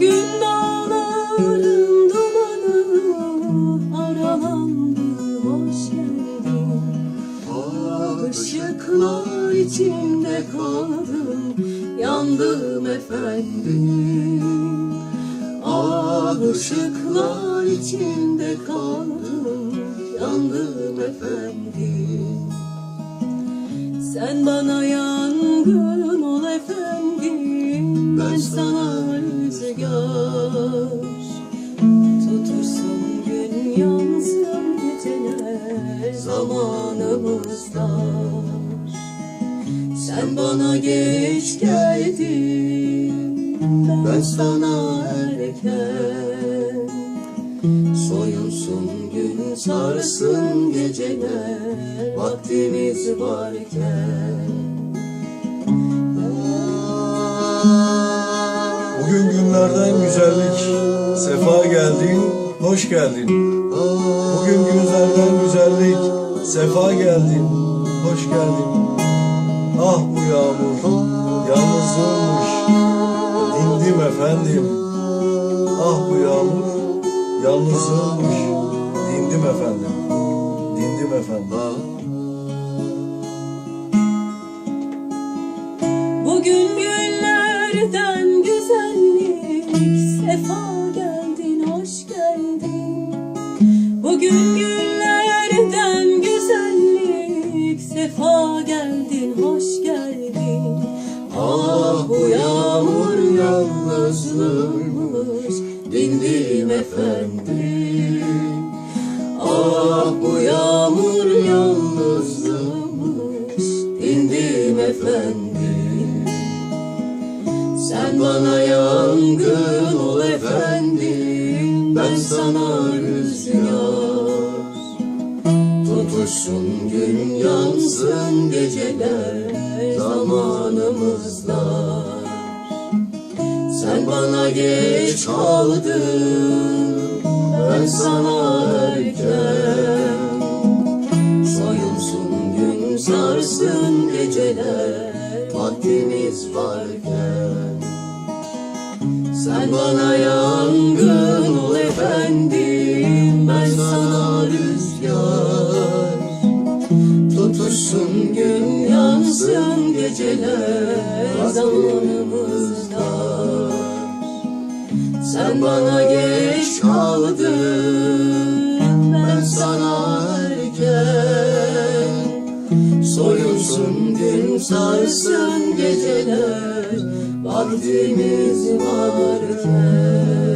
Bugün dağların dumanı aralandı hoş geldin. Işıklar içinde kaldım yandım efendim. Ah ışıklar içinde kaldım yandım efendim. Sen bana yangın ol efendim Ben sana dar Sen bana geç geldin Ben sana erken. Soyunsun gün sarsın geceler Vaktimiz varken. Bugün günlerden güzellik, sefa geldin, hoş geldin. Bugün günlerden güzellik, sefa geldin, hoş geldin. Ah bu yağmur, yalnızlığımmış, dindim efendim. Ah bu yağmur, yalnızlığımmış, dindim efendim. Dindim efendim. Günlerden güzellik Sefa geldin, hoş geldin. Ah bu yağmur yalnızlığımmış Dindim efendim. Ah bu yağmur yalnızlığımmış Dindim efendim. Sen bana yangın ol efendim Ben sana Tutuşsun gün yansın geceler Zamanımızda. Sen bana geç kaldın Ben sana erken. Soyunsun gün sarsın geceler Vaktimiz varken. Sen bana yangın ol Tutuşsun gün yansın geceler Zamanımızda Sen bana geç kaldın Ben sana erken. Soyunsun gün sarsın geceler Vaktimiz varken